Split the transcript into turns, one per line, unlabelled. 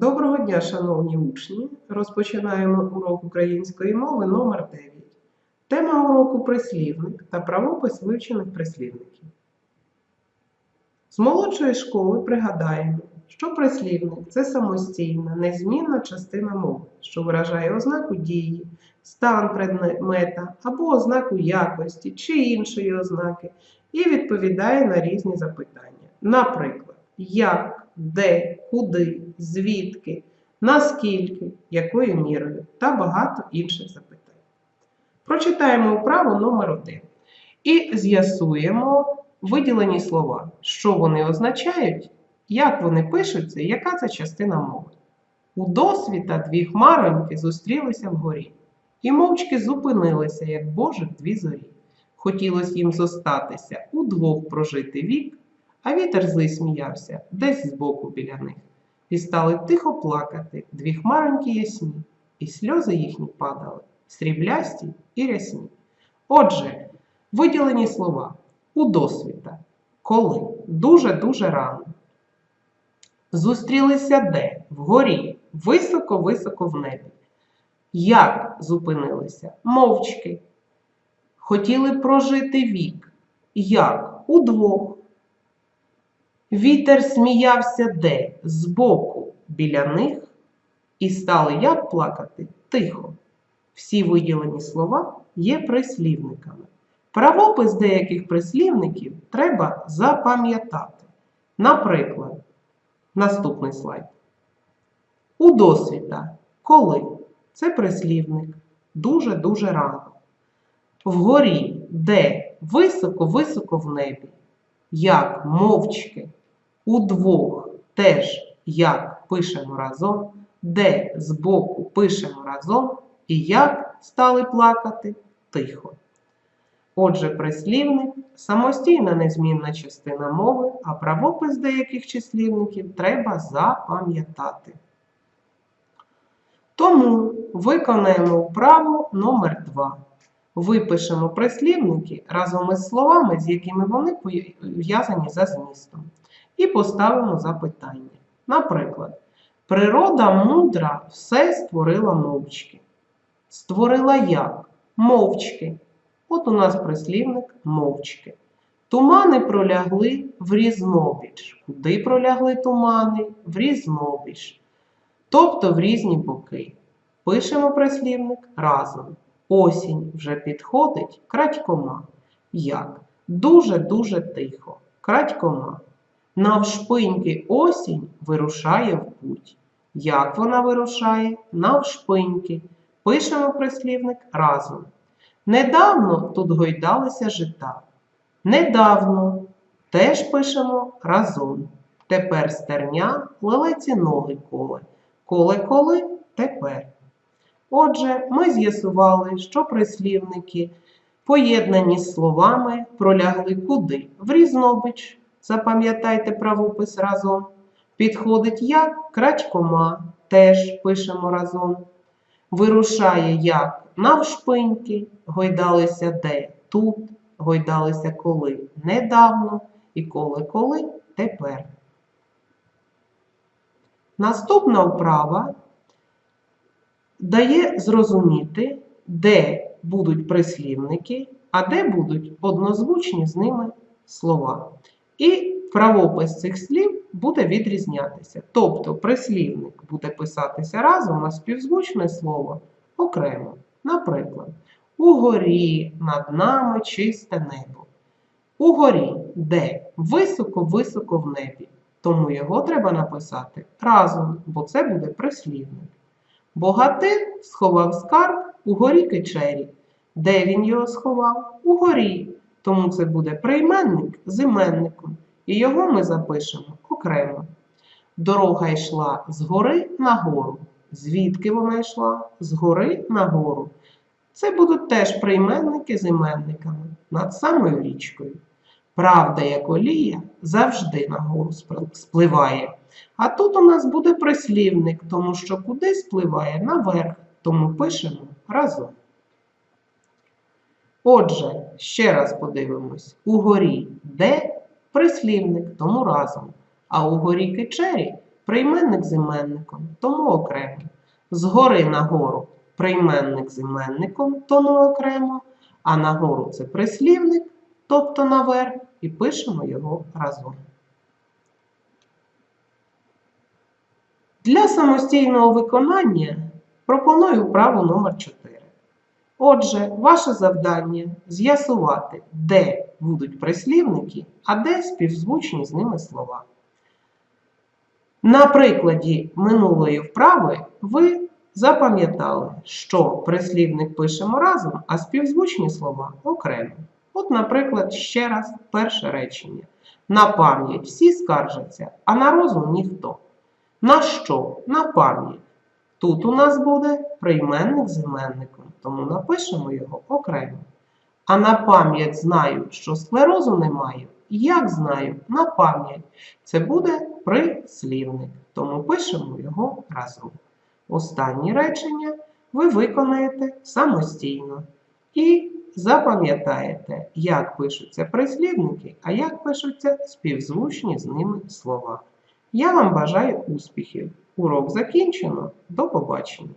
Доброго дня, шановні учні! Розпочинаємо урок української мови номер 9. Тема уроку прислівник та правопис вивчених прислівників. З молодшої школи пригадаємо, що прислівник це самостійна, незмінна частина мови, що виражає ознаку дії, стан предмета або ознаку якості чи іншої ознаки і відповідає на різні запитання. Наприклад, як, де, куди, звідки, наскільки, якою мірою та багато інших запитань. Прочитаємо вправу номер 1 і з'ясуємо виділені слова, що вони означають, як вони пишуться, яка це частина мови. У досвіта дві хмароньки зустрілися вгорі, і мовчки зупинилися, як Божих дві зорі. Хотілося їм зостатися, удвох прожити вік, а вітер злий сміявся десь збоку біля них. І стали тихо плакати дві хмароньки ясні, і сльози їхні падали, сріблясті і рясні. Отже, виділені слова у досвіта, коли дуже-дуже рано. Зустрілися де? Вгорі, високо-високо в небі. Як зупинилися? Мовчки. Хотіли прожити вік. Як? Удвох. Вітер сміявся де? Збоку, біля них, і стали як плакати? Тихо. Всі виділені слова є прислівниками. Правопис деяких прислівників треба запам'ятати. Наприклад, наступний слайд. У досвіта коли? Це прислівник. Дуже-дуже рано. Вгорі, де? Високо-високо в небі. Як мовчки. Удвох теж як пишемо разом, де збоку пишемо разом, і як стали плакати тихо. Отже, прислівник самостійна незмінна частина мови, а правопис деяких числівників треба запам'ятати. Тому виконаємо вправу номер 2 Випишемо прислівники разом із словами, з якими вони пов'язані за змістом, і поставимо запитання. Наприклад, природа мудра все створила мовчки. Створила як? Мовчки. От у нас прислівник мовчки. Тумани пролягли в різнобіч. Куди пролягли тумани? В різнобіч. Тобто в різні боки. Пишемо прислівник разом. Осінь вже підходить крадькома. Як? Дуже-дуже тихо. Крадькома. Навшпиньки осінь вирушає в путь. Як вона вирушає? Навшпиньки. Пишемо прислівник разом. Недавно тут гойдалися жита. Недавно теж пишемо разом. Тепер стерня лелеці ноги коле. Коле-коли тепер. Отже, ми з'ясували, що прислівники, поєднані з словами, пролягли куди? В різнобич. Запам'ятайте правопис разом. Підходить як крадькома, теж пишемо разом. Вирушає як навшпиньки, гойдалися де тут, гойдалися коли недавно і коли-коли тепер. Наступна вправа дає зрозуміти, де будуть прислівники, а де будуть однозвучні з ними слова. І правопис цих слів буде відрізнятися. Тобто прислівник буде писатися разом, а співзвучне слово окремо. Наприклад, угорі над нами чисте небо. Угорі де? Високо-високо в небі. Тому його треба написати разом, бо це буде прислівник. Богатир сховав скарб у горі кичері. Де він його сховав? У горі. Тому це буде прийменник з іменником. І його ми запишемо окремо. Дорога йшла з гори на гору. Звідки вона йшла? З гори на гору. Це будуть теж прийменники з іменниками над самою річкою. Правда, як олія, завжди на гору спливає. А тут у нас буде прислівник, тому що куди спливає наверх, тому пишемо разом. Отже, ще раз подивимось: угорі де прислівник, тому разом. А у горі кичері прийменник з іменником, тому окремо. Згори нагору прийменник з іменником, тому окремо, а нагору це прислівник, тобто наверх, і пишемо його разом. Для самостійного виконання пропоную вправу номер 4. Отже, ваше завдання з'ясувати, де будуть прислівники, а де співзвучні з ними слова. На прикладі минулої вправи ви запам'ятали, що прислівник пишемо разом, а співзвучні слова окремо. От, наприклад, ще раз перше речення. На пам'ять всі скаржаться, а на розум ніхто. На що? На пам'ять. Тут у нас буде прийменник з іменником, тому напишемо його окремо. А на пам'ять знаю, що склерозу немає. Як знаю? На пам'ять. Це буде прислівник, тому пишемо його разом. Останні речення ви виконаєте самостійно. І запам'ятаєте, як пишуться прислівники, а як пишуться співзвучні з ними слова. Я вам бажаю успіхів! Урок закінчено. До побачення!